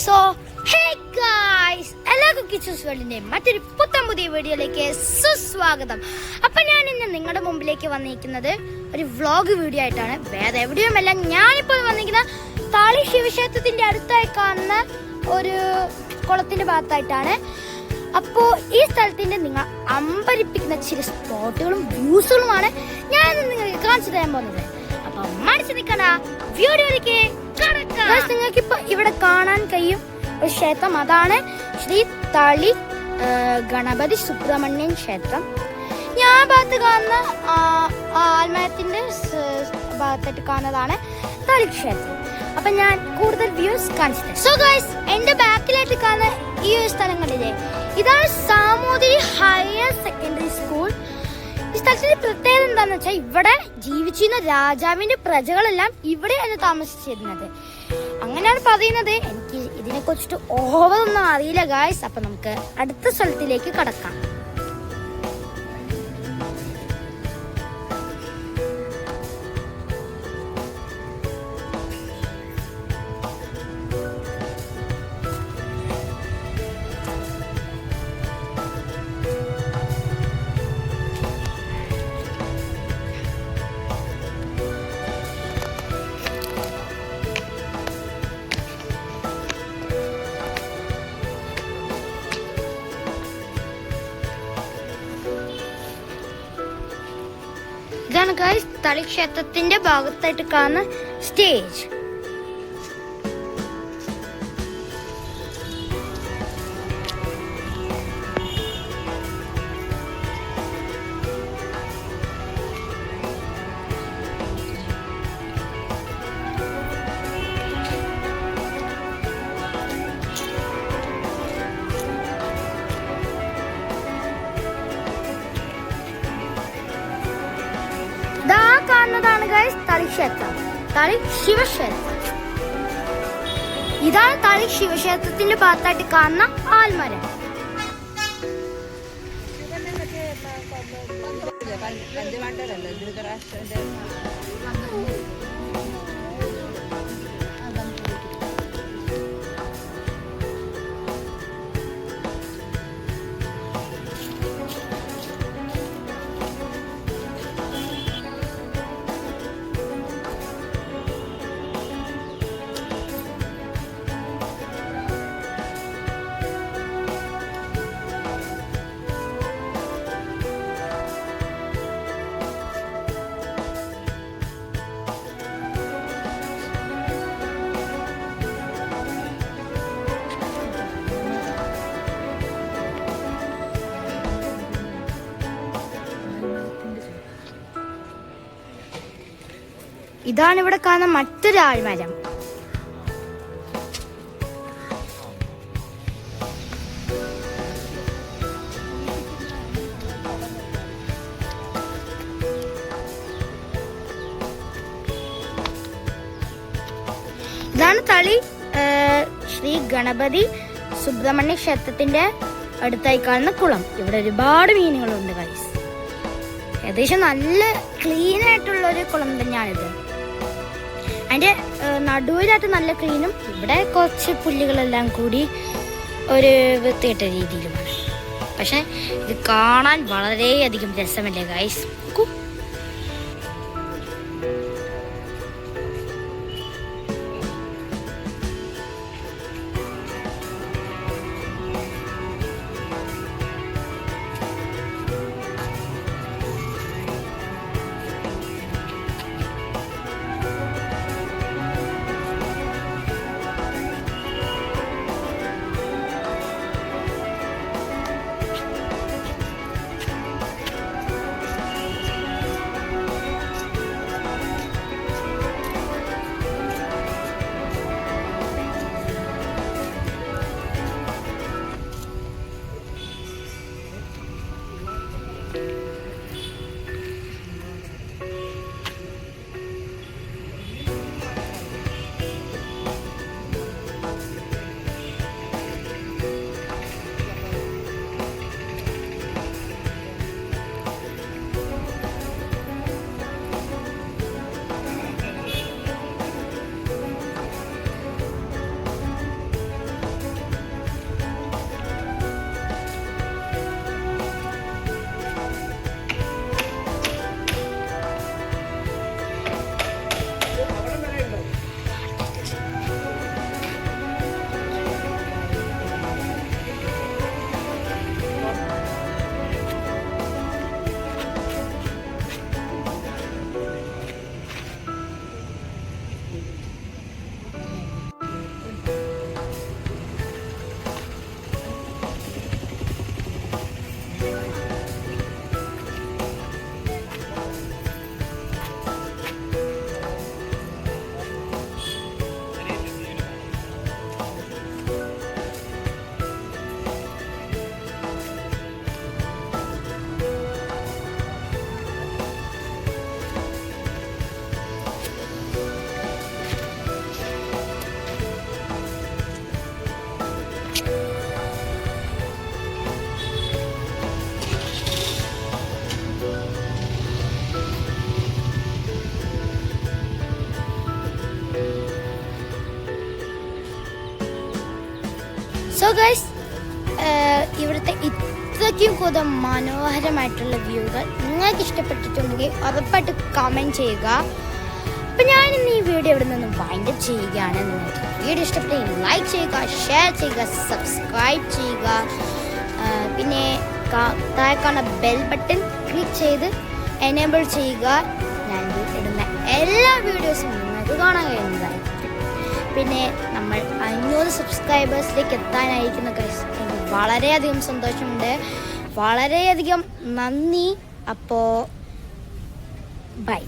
So hey guys എല്ലാവർക്കും കിച്ചൂസ് വേൾഡിന്റെ മറ്റൊരു പുത്തൻ പുതിയ വീഡിയോയിലേക്ക് സുസ്വാഗതം. അപ്പൊ ഞാൻ ഇന്ന് നിങ്ങളുടെ മുമ്പിലേക്ക് വന്നിരിക്കുന്നത് ഒരു വ്ളോഗ് വീഡിയോ ആയിട്ടാണ്. വേറെ എവിടെയുമല്ല ഞാനിപ്പോൾ വന്നിരിക്കുന്ന താളി ശിവക്ഷേത്രത്തിന്റെ അടുത്തായി കാണുന്ന ഒരു കുളത്തിന്റെ ഭാഗത്തായിട്ടാണ്. അപ്പോ ഈ സ്ഥലത്തിന്റെ നിങ്ങൾ അമ്പരിപ്പിക്കുന്ന ചില സ്പോട്ടുകളും വ്യൂസുകളുമാണ് ഞാൻ നിങ്ങൾക്ക് കാണിച്ചു തരാൻ പോകുന്നത്. അപ്പൊ മടിച്ചു നിൽക്കണ വീഡിയോയിലേക്ക് നിങ്ങൾക്ക് ഇപ്പൊ ഇവിടെ കാണാൻ കഴിയും ഒരു ക്ഷേത്രം. അതാണ് ശ്രീ തളി ഗണപതി സുബ്രഹ്മണ്യൻ ക്ഷേത്രം. ഞാൻ ഭാഗത്ത് കാണുന്ന ആ, ആൽമരത്തിന്റെ സ് ഭാഗത്തായിട്ട് കാണുന്നതാണ് തളി ക്ഷേത്രം. അപ്പൊ ഞാൻ കൂടുതൽ വ്യൂസ് കാണിച്ചു സോ ഗൈസ് എന്റെ ബാക്കിലായിട്ട് കാണുന്ന ഈ ഒരു സ്ഥലം ഇതാണ് സാമൂതിരി ഹയർ സെക്കൻഡറി സ്കൂൾ. ഈ സ്ഥലത്തിന്റെ പ്രത്യേകത എന്താണെന്ന് വെച്ചാൽ ഇവിടെ ജീവിച്ചിരുന്ന രാജാവിന്റെ പ്രജകളെല്ലാം ഇവിടെയാണ് താമസിച്ചിരുന്നത്. അങ്ങനെയാണ് പറയുന്നത്. എനിക്ക് ഇതിനെ കുറിച്ചിട്ട് ഓവറൊന്നും അറിയില്ല ഗായ്സ് അപ്പൊ നമുക്ക് അടുത്ത സ്ഥലത്തിലേക്ക് കടക്കാം. ഇതാണ് തളിക്ഷേത്രത്തിന്റെ തളി ക്ഷേത്രത്തിന്റെ ഭാഗത്തായിട്ട് കാണുന്ന സ്റ്റേജ്. ഗൈസ് തളി ക്ഷേത്രം തളി ശിവക്ഷേത്രം ഇതാണ് തളി ശിവക്ഷേത്രത്തിന്റെ ഭാഗത്തായിട്ട് കാണുന്ന ആൽമരം പഞ്ചവാണ്ടല്ലേ ധൃതരാഷ്ട്രന്റെ ഇതാണ് ഇവിടെ കാണുന്ന മറ്റൊരു ആൽമരം. ഇതാണ് തളി ശ്രീ ഗണപതി സുബ്രഹ്മണ്യ ക്ഷേത്രത്തിന്റെ അടുത്തായി കാണുന്ന കുളം. ഇവിടെ ഒരുപാട് മീനുകളുണ്ട് ഗൈസ് ഏകദേശം നല്ല ക്ലീൻ ആയിട്ടുള്ള ഒരു കുളം തന്നെയാണിത്. അതിന്റെ നടുവിലായിട്ട് നല്ല ക്ലീനും ഇവിടെ കുറച്ച് പുല്ലുകളെല്ലാം കൂടി ഒരു വൃത്തിയിട്ട രീതിയിലുമാണ്. പക്ഷെ ഇത് കാണാൻ വളരെയധികം രസമല്ലേ ഗൈസ് ഗൈസ് ഇവിടുത്തെ ഇത്രയ്ക്കും കൂടുതൽ മനോഹരമായിട്ടുള്ള വ്യൂകൾ നിങ്ങൾക്ക് ഇഷ്ടപ്പെട്ടിട്ടുണ്ടെങ്കിൽ ഉറപ്പായിട്ട് കമന്റ് ചെയ്യുക. അപ്പം ഞാൻ ഈ വീഡിയോ ഇവിടെ നിന്ന് വൈൻഡ് ചെയ്യുകയാണ്. നിങ്ങൾക്ക് വീഡിയോ ഇഷ്ടപ്പെട്ടെങ്കിൽ ലൈക്ക് ചെയ്യുക ഷെയർ ചെയ്യുക സബ്സ്ക്രൈബ് ചെയ്യുക. പിന്നെ താഴെക്കാണ ബെൽ ബട്ടൺ ക്ലിക്ക് ചെയ്ത് എനേബിൾ ചെയ്യുക. ഞാൻ ഇടുന്ന എല്ലാ വീഡിയോസും നിങ്ങൾക്ക് കാണാൻ കഴിയുന്നതായിരിക്കും. പിന്നെ നമ്മൾ അഞ്ഞൂറ് സബ്സ്ക്രൈബേഴ്സിലേക്ക് എത്താനായിരിക്കുന്ന guys. എനിക്ക് വളരെയധികം സന്തോഷമുണ്ട്. വളരെയധികം നന്ദി. അപ്പോൾ ബൈ